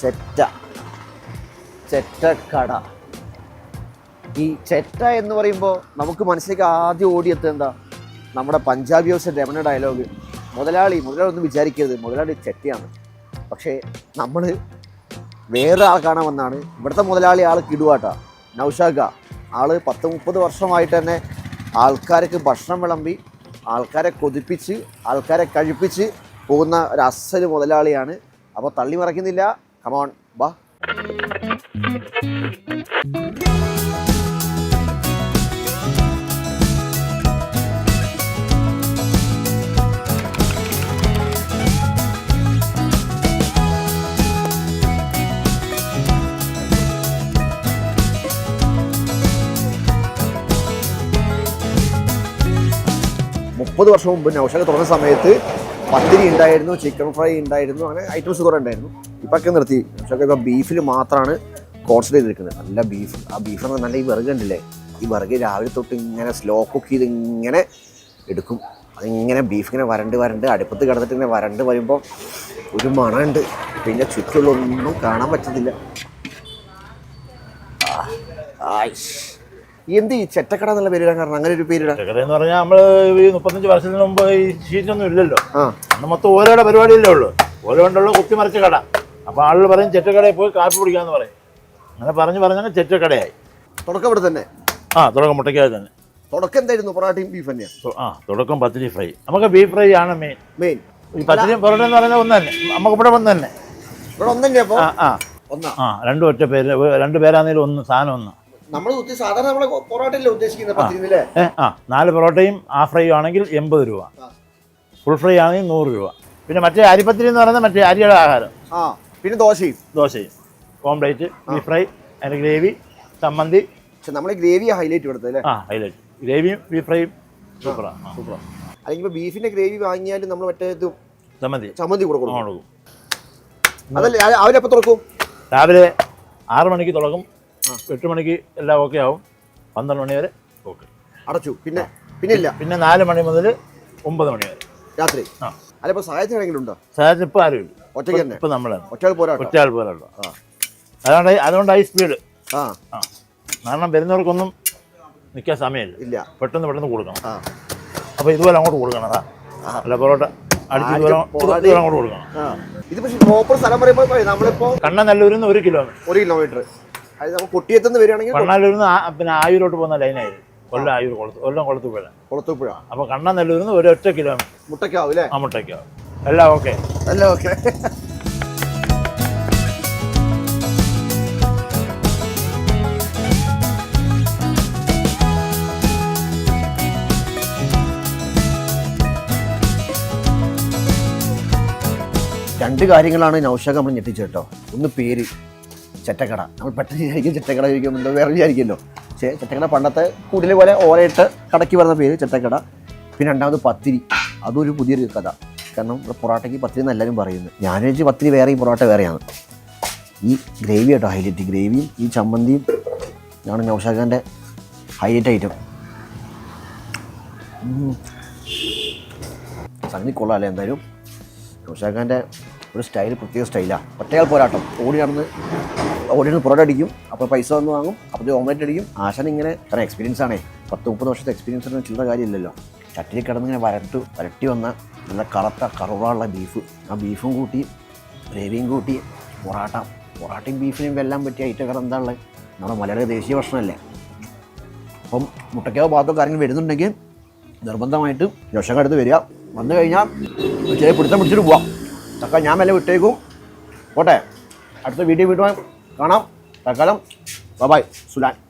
ചെറ്റ. ചെറ്റക്കട. ഈ ചെറ്റ എന്ന് പറയുമ്പോൾ നമുക്ക് മനസ്സിലേക്ക് ആദ്യം ഓടിയെത്തുക എന്താ? നമ്മുടെ പഞ്ചാബി ഹൗസ് രമണ ഡയലോഗ് മുതലാളി മുതലാളി ഒന്നും വിചാരിക്കരുത്. മുതലാളി ചെറ്റയാണ്. പക്ഷേ നമ്മൾ വേറെ ആൾ കാണാൻ വന്നാണ്. ഇവിടുത്തെ മുതലാളി ആൾ കിടുവാട്ട. നൗഷാഖ ആൾ പത്ത് മുപ്പത് വർഷമായിട്ട് തന്നെ ആൾക്കാർക്ക് ഭക്ഷണം വിളമ്പി ആൾക്കാരെ കൊതിപ്പിച്ച് ആൾക്കാരെ കഴിപ്പിച്ച് പോകുന്ന ഒരു അസൽ മുതലാളിയാണ്. അപ്പോൾ തള്ളി മറക്കുന്നില്ല കമോൺ ബാ മുപ്പത് വർഷം മുമ്പ് നൗഷക തുറന്ന സമയത്ത് പത്തിരി ഉണ്ടായിരുന്നു ചിക്കൻ ഫ്രൈ ഉണ്ടായിരുന്നു അങ്ങനെ ഐറ്റംസ് കുറേ ഉണ്ടായിരുന്നു. ഇപ്പൊക്കെ നിർത്തി. പക്ഷേ ഇപ്പോൾ ബീഫിൽ മാത്രമാണ് കോൺസെൻട്രേറ്റ് ചെയ്തിരിക്കുന്നത്. നല്ല ബീഫ് ആ ബീഫ് എന്ന് നല്ല ഈ വിറക് ഉണ്ടല്ലേ ഈ വിറക് രാവിലെ തൊട്ട് ഇങ്ങനെ സ്ലോ കുക്ക് ചെയ്ത് ഇങ്ങനെ എടുക്കും. അതിങ്ങനെ ബീഫ് ഇങ്ങനെ വരണ്ട് വരണ്ട് അടുപ്പത്ത് കിടന്നിട്ട് ഇങ്ങനെ വരണ്ട് വരുമ്പോൾ ഒരു മണമുണ്ട്. പിന്നെ ചുറ്റുള്ളൊന്നും കാണാൻ പറ്റത്തില്ല. ആയിഷ്. എന്ത് ഈ ചെറ്റക്കട എന്നുള്ള പേരിടാൻ കാരണം? അങ്ങനെ ഒരു പേരിടാൻ? ചെക്കട എന്ന് പറഞ്ഞാൽ നമ്മൾ ഈ മുപ്പത്തഞ്ച് വർഷത്തിന് മുമ്പ് ഈ ഷീറ്റൊന്നും ഇല്ലല്ലോ. അന്ന് മൊത്തം ഓരോയുടെ പരിപാടിയല്ലേ ഉള്ളൂ. ഓരോ കൊണ്ടുള്ള കുത്തിമറിച്ച കട. അപ്പോൾ ആൾ പറയും ചെറ്റക്കടയിൽ പോയി കാപ്പി പിടിക്കാന്ന് പറയും. അങ്ങനെ പറഞ്ഞു പറഞ്ഞാൽ ചെറ്റക്കടയായി. തുടക്കം ഇവിടെ തന്നെ. ആ തുടക്കം മുട്ടയ്ക്കാതെ തന്നെ. തുടക്കം എന്തായിരുന്നു പൊറാട്ടയും ബീഫ് തന്നെയാണ് ആ തുടക്കം പത്തിരി ഫ്രൈ. നമുക്ക് ബീഫ് ഫ്രൈ ആണ് മെയിൻ മെയിൻ ഈ പത്തിരി പൊറോട്ട എന്ന് പറയുന്നത് ഒന്ന് തന്നെ. നമുക്ക് ഇവിടെ ഒന്ന് തന്നെ. ഇവിടെ ഒന്നല്ലേ അപ്പോൾ ആ ആ. ഒന്നാ. ആ രണ്ടു ഒറ്റ പേര് രണ്ട് പേരാണെങ്കിലും ഒന്ന് സാധനം ഒന്ന്. നമ്മൾ സാധാരണ നമ്മളെ പൊറോട്ടയല്ലേ ഉദ്ദേശിക്കുന്നത് ആ. നാല് പൊറോട്ടയും ആ ഫ്രൈ ആണെങ്കിൽ എൺപത് രൂപ. ഫുൾ ഫ്രൈ ആണെങ്കിൽ നൂറ് രൂപ. പിന്നെ മറ്റേ അരിപ്പത്തിരി എന്ന് പറയുന്നത് മറ്റേ അരിയുടെ ആഹാരം. ആ. പിന്നെ ദോശയും. ദോശയും. ഓംപ്ലേറ്റ് ബീഫ് ഫ്രൈ അതിന്റെ ഗ്രേവി ചമ്മന്തി. പക്ഷെ നമ്മൾ ഗ്രേവി ഹൈലൈറ്റ് കൊടുത്തത് അല്ലേ? ആ ഹൈലൈറ്റ് ഗ്രേവിയും ബീഫ് ഫ്രൈയും സൂപ്പറാണ് ആ. സൂപ്പറാ അല്ലെങ്കിൽ ഇപ്പോൾ ബീഫിന്റെ ഗ്രേവി വാങ്ങിയാൽ നമ്മൾ മറ്റേ ഇത് ചമ്മന്തി. ചമ്മന്തി കൂടെ കൊടുക്കും. അതല്ലേ അവരെപ്പോൾ തുറക്കും? രാവിലെ ആറ് മണിക്ക് തുടങ്ങും എട്ട് മണിക്ക് എല്ലാം ഓക്കെ ആവും. പന്ത്രണ്ട് മണി വരെ ഓക്കെ അടച്ചു. പിന്നെ പിന്നെ ഇല്ല പിന്നെ നാല് മണി മുതൽ ഒമ്പത് മണി വരെ. രാത്രി. ആ. അല്ല ഇപ്പോൾ സഹായത്തിന് ആരെങ്കിലും ഉണ്ടോ? സഹായത്തിന് ഇപ്പം ആരും ഇല്ല. ഒറ്റയ്ക്ക് തന്നെ? ഇപ്പം നമ്മളാണ് ഒറ്റയാൾ പോരാ ഒറ്റയാൾ പോലുള്ളൂ ആ. അതുകൊണ്ട് അതുകൊണ്ടായി സ്പീഡ് ആ. ആ. കാരണം വരുന്നവർക്കൊന്നും നിൽക്കാൻ സമയമില്ല. ഇല്ല. പെട്ടെന്ന് പെട്ടെന്ന് കൊടുക്കണം. ആ. അപ്പോൾ ഇതുപോലെ അങ്ങോട്ട് കൊടുക്കണം അതാ. അല്ല പൊറോട്ട. അടിച്ച് അങ്ങോട്ട് കൊടുക്കണം. ഇത് പക്ഷേ പ്രോപ്പർ സ്ഥലം പറയുമ്പോൾ നമ്മളിപ്പോ കണ്ണനല്ലൂരിൽ നിന്ന് ഒരു കിലോമീറ്റർ. ഒരു കിലോമീറ്റർ. കൊട്ടിയത്തുനിന്ന് വരികയാണെങ്കിൽ കണ്ണാലൂരിൽ നിന്ന് പിന്നെ ആയൂരോട്ട് പോകുന്ന ലൈനായിരുന്നു. കൊല്ലം ആയൂർ കുളത്ത് കൊല്ലം കുളത്തുപുഴ. കുളത്തൂപ്പുഴ അപ്പോൾ കണ്ണനല്ലൂരിൽ നിന്ന് ഒരൊറ്റ കിലോമീറ്റർ മുട്ടയ്ക്കാവും ആ മുട്ടയ്ക്കാവും. എല്ലാം ഓക്കെ എല്ലാം ഓക്കെ രണ്ട് കാര്യങ്ങളാണ് നൗഷാഖ് നമ്മൾ ഞെട്ടിച്ചേട്ടോ ഒന്ന് പേര്. ചെറ്റക്കട. നമ്മൾ പെട്ടെന്ന് വിചാരിക്കും ചെറ്റക്കട ചോദിക്കുമ്പോൾ വേറെ വിചാരിക്കുമല്ലോ. പക്ഷേ ചെറ്റക്കട പണ്ടത്തെ കൂടുതൽ പോലെ ഓരയിട്ട് കടക്കി വരുന്ന പേര് ചെറ്റക്കട. പിന്നെ രണ്ടാമത് പത്തിരി. അതൊരു പുതിയൊരു കഥ. കാരണം ഇവിടെ പൊറോട്ടയ്ക്ക് പത്തിരി എന്ന് എല്ലാവരും പറയുന്നത്. ഞാൻ വെച്ച് പത്തിരി ഈ പൊറോട്ട വേറെയാണ്. ഈ ഗ്രേവി കേട്ടോ ഹൈലൈറ്റ് ഗ്രേവിയും ഈ ചമ്മന്തിയും ആണ് നൗഷാഖാന്റെ ഹൈലൈറ്റ് ഐറ്റം. സംഗതി കൊള്ളാം അല്ലേ എന്തായാലും? നൗഷാഖാന്റെ ഒരു സ്റ്റൈൽ പ്രത്യേക സ്റ്റൈലാണ് ഒറ്റയാൾ പോരാട്ടം. ഓടി നടന്ന് ഓടി പുറകെ അടിക്കും. അപ്പോൾ പൈസ വന്ന് വാങ്ങും. അപ്പോൾ ഓംലെറ്റ് അടിക്കും. ആശാൻ ഇങ്ങനെ കാരണം എക്സ്പീരിയൻസ് ആണേ. പത്ത് മുപ്പത് വർഷത്തെ എക്സ്പീരിയൻസ് ഒന്നും ചില്ലറ കാര്യമില്ലല്ലോ. ചട്ടിയിൽ കിടന്നിങ്ങനെ വരട്ടു വരട്ടി വന്ന നല്ല കറുത്ത കറുവാളുള്ള ബീഫ് ആ ബീഫും കൂട്ടി ഗ്രേവിയും കൂട്ടി പൊറാട്ട. പൊറാട്ടയും ബീഫിനും വെല്ലാൻ പറ്റിയ ഐറ്റം എന്താ ഉള്ളത്? നമ്മുടെ മലയാള ദേശീയ ഭക്ഷണമല്ലേ? അപ്പം മുട്ടയ്ക്കാവ് ഭാഗത്തോ കാര്യങ്ങൾ വരുന്നുണ്ടെങ്കിൽ നിർബന്ധമായിട്ട് ദോഷം അടുത്ത് വരിക. വന്നു കഴിഞ്ഞാൽ ചെറിയ പിടുത്തം പിടിച്ചിട്ട് പോവാം. തക്ക ഞാൻ മെല്ലെ വിട്ടേക്കും. പോട്ടെ. അടുത്ത വീഡിയോ വീണ്ടും കാണാം. തൽക്കാലം. ബൈ സുലാൻ.